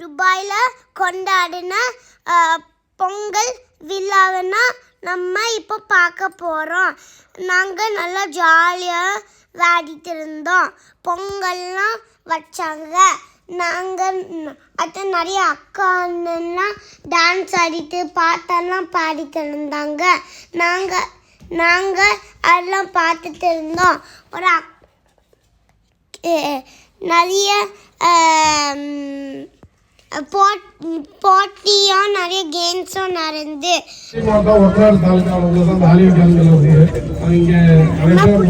துபாயில் கொண்டாடின பொங்கல் விழாவைனா நம்ம இப்போ பார்க்க போகிறோம் நாங்கள் நல்லா ஜாலியாக விளையாடிட்டு இருந்தோம். பொங்கல்லாம் வச்சாங்க. நாங்கள் அது நிறைய அக்கா அண்ணன்லாம் டான்ஸ் ஆடிட்டு பாட்டெல்லாம் பாடிட்டு இருந்தாங்க. நாங்கள் நாங்கள் அதெல்லாம் பார்த்துட்டு இருந்தோம். ஒரு அக் நிறைய போட் போட்டியும் நிறைய கேம்ஸும் நடந்து. தாலுக்காவில் இருக்குது அது இங்கே நிறைய பேர்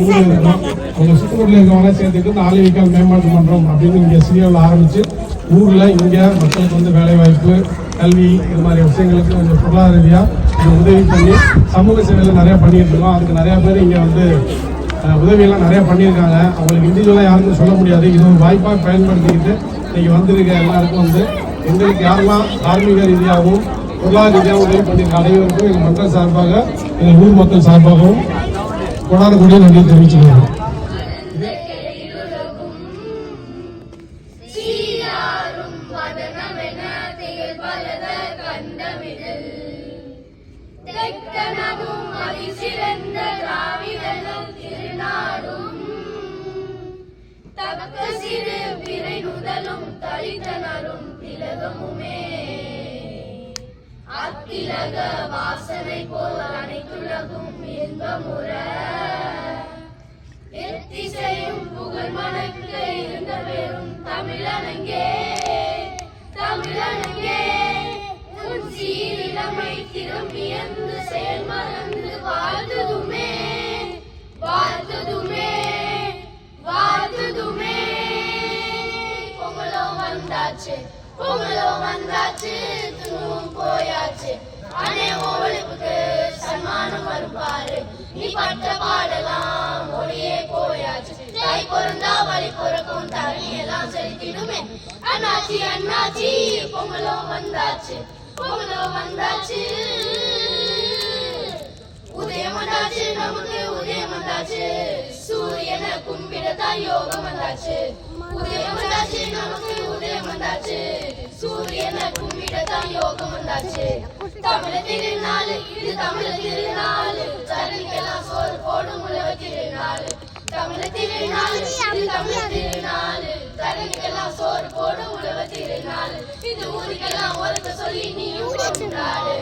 இருக்கவங்க சேர்த்துட்டு இந்த ஆலிவிக்கால் மேம்பாட்டு மன்றம் அப்படின்னு இங்கே சிறியாவில் ஆரம்பித்து ஊரில் இங்கே மக்களுக்கு வந்து வேலைவாய்ப்பு கல்வி இது மாதிரி விஷயங்களுக்கு கொஞ்சம் பொருளாதார ரீதியாக உதவி பண்ணி சமூக சேவையில் நிறையா பண்ணிட்டு இருக்கோம். அதுக்கு நிறையா பேர் இங்கே வந்து உதவியெல்லாம் நிறையா பண்ணியிருக்காங்க. அவங்களுக்கு இண்டிவிஜுவலாக யாருக்கும் சொல்ல முடியாது. இது ஒரு வாய்ப்பாக பயன்படுத்திக்கிட்டு இன்னைக்கு வந்திருக்க எல்லாருக்கும் வந்து எங்களுக்கு யாரெல்லாம் தார்மீக ரீதியாகவும் பொருளாதார ரீதியாக உதவி பண்ணியிருக்க அனைவருக்கும் எங்கள் மக்கள் சார்பாக எங்கள் ஊர் மக்கள் சார்பாகவும் கொண்டாடக்கூடிய நன்றி தெரிவிச்சுக்கிறோம். தெக்கனவும் தக்க சிறு பிறை நுதலும் தளித்தனரும் உலகமுமே. அத்திலக வாசனை போல் அனைத்துலகும் இன்பமுற எத்திசையும் புகழ் மணக்க இருந்த பெரும் தமிழனங்கே. தமிழனங்கே உன் சீரிழமை திரும்பியந்து செயல் மறந்து வாழ்த்ததுமே வந்தாச்சு வந்தாச்சு துணுவும் போயாச்சு. அனே ஒழிப்புக்கு சன்மானம் வருப்பாரு நீ பட்ட பாடலாம் மொழியே போயாச்சு. தாய் பிறந்தா வழி பிறக்கும் தரணி செலுத்திடுமே. அண்ணாச்சி அண்ணாச்சி பொங்கலோ வந்தாச்சு பொங்கலோ வந்தாச்சு உதயம் வந்தாச்சு நமக்கு உதயம் வந்தாச்சு. சூரியனை கும்பிடத்தான் யோகம் வந்தாச்சு. உதயம் வந்தாச்சு நமக்கு உதயம் வந்தாச்சு சூரியனை கும்பிடத்தான் யோகம் வந்தாச்சு தமிழ திருநாள் இது தமிழ திருநாள் தரணிக்கெல்லாம் சோறு போடும் உழவ திருநாள் தமிழ திருநாள் இது தமிழ திருநாள் தரணிக்கெல்லாம் சோறு போடும் உழவ திருநாள் இது ஊருக்கெல்லாம் ஒருக்க சொல்லி நீயும் கொண்டாடு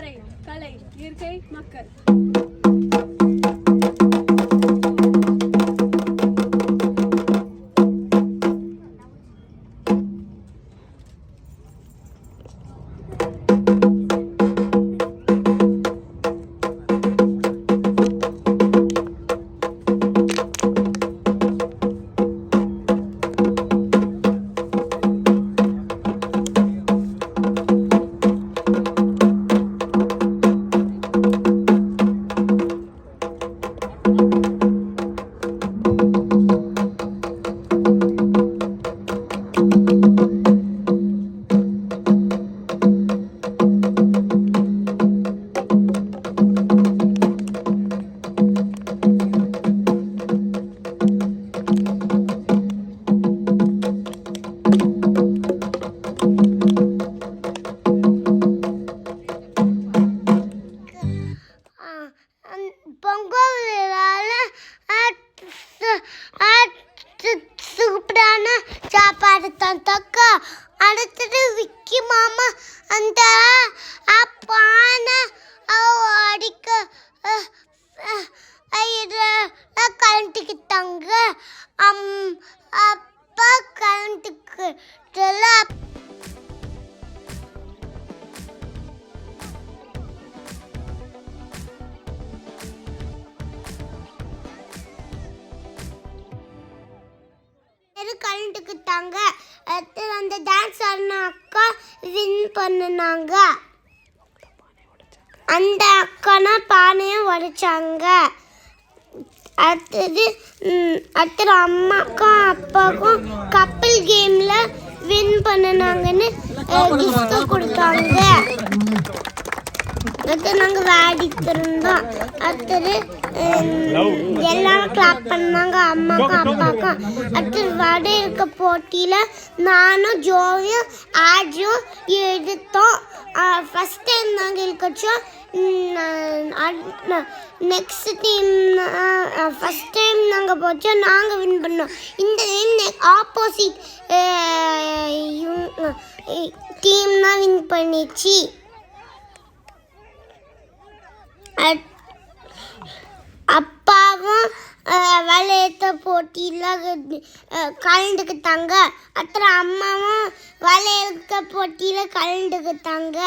கலை இயற்கை மக்கள். Uh, uh. கலந்துக்கிட்டாங்க. அடுத்து அந்த டான்ஸ் ஆடின அக்கா வின் பண்ணுனாங்க. அந்த அக்கானா பானையை உடைச்சாங்க. அடுத்தது ம், அடுத்தது அம்மாக்கும் அப்பாவுக்கும் கப்பல் கேமில் வின் பண்ணுனாங்கன்னு கிஃப்ட் கொடுத்தாங்க. அடுத்து நாங்கள் விளையாடிட்டு இருந்தோம் அடுத்தது எல்லாரும் கிளாப் பண்ணாங்க அம்மாக்கும் அப்பாவுக்கும் அடுத்து வடை இருக்க போட்டியில் நானும் ஜோவியும் ஆஜும் எடுத்தோம். ஃபஸ்ட் டைம் நாங்கள் இருக்கச்சோம் நெக்ஸ்ட் டீம் ஃபஸ்ட் டைம் நாங்கள் போச்சோம் நாங்கள் வின் பண்ணோம். இந்த டைம் ஆப்போசிட் டீம் தான் வின் பண்ணிச்சு. அட்- அப்பாவும் வளையத்த போட்டியில் கலந்துக்கிட்டாங்க. அப்புறம் அம்மாவும் விளையாட்ட போட்டியில் கலந்துக்கிட்டாங்க.